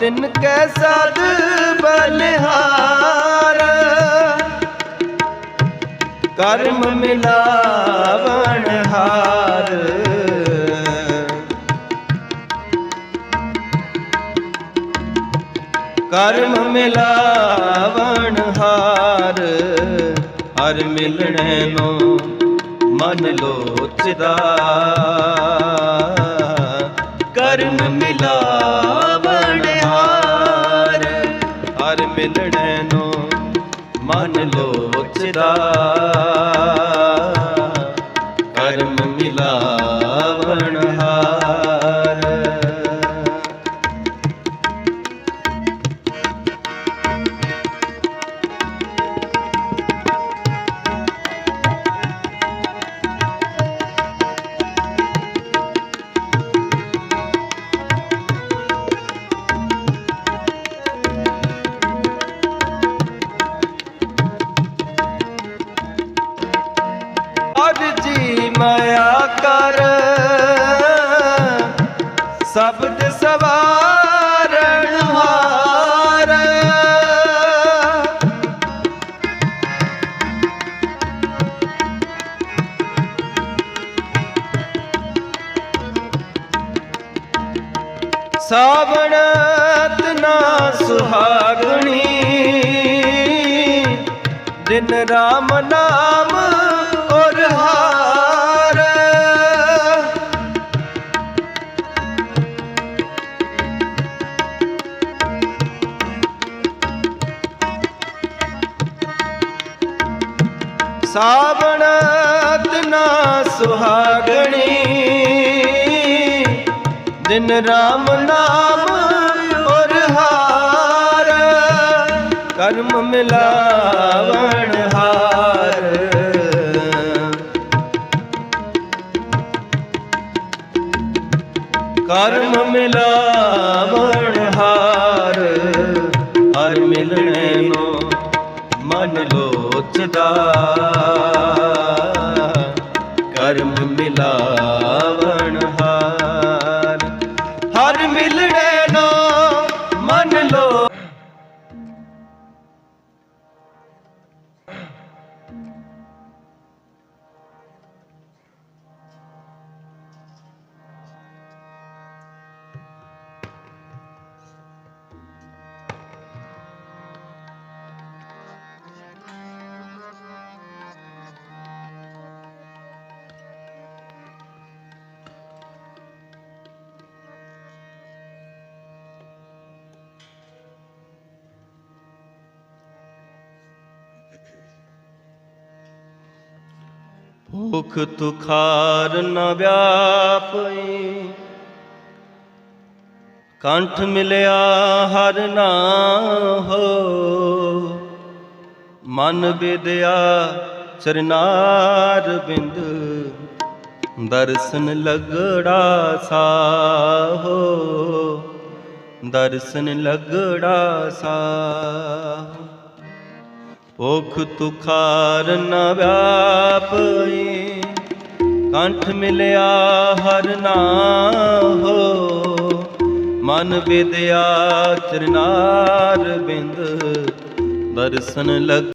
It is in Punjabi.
ਤਿਨ ਕੈ ਸਦ ਬਲਿਹਾਰ। ਕਰਮ ਮਿਲਾਵਣ ਹਾਰ। ਕਰਮ ਮਿਲਾਵਣ ਹਾਰ। ਹਰ ਮਿਲਣੇ ਨੂੰ ਮਨ ਲੋਚਦਾ। ਕਰਮ ਮਿਲਾ ਲੋਚਦਾ ਸਬਦ ਸਵਾਰਣ ਹਾਰ। ਸਾਵਣ ਤਨਾ ਸੁਹਾਗਣੀ ਦਿਨ ਰਾਮ ਨਾਮ ਸਾਵਣ ਤਨਾ ਸੁਹਾਗਣੀ। ਦਿਨ ਰਾਮ ਨਾਮ ਔਰ ਹਾਰ। ਕਰਮ ਮਿਲਾਵਣ ਹਾਰ। ਕਰਮ ਮਿਲਾਵਣ ਹਾਰ। ਹਰ ਮਿਲਣੇ ਨੂੰ ਮਨ ਲੋਚਦਾ ਕਰਮ ਮਿਲਾ ਭੁਖ ਤੁਖਾਰ ਨ ਵਿਆਪਈ। ਕੰਠ ਮਿਲਿਆ ਹਰ ਨਾਹੋ ਮਨ ਵਿਦਿਆ ਚਰਨਾਰ ਬਿੰਦ। ਦਰਸ਼ਨ ਲਗੜਾ ਸਾਹੋ ਦਰਸ਼ਨ ਲਗੜਾ ਸਾਹੋ। ਭੁਖ ਤੁਖਾਰ ਨ ਵਿਆਪਈ। ਕੰਠ ਮਿਲਿਆ ਹਰ ਨਾਹੋ ਮਨ ਵਿਦਿਆ ਚਰਨਾਰ ਬਿੰਦ। ਦਰਸ਼ਨ ਲਗ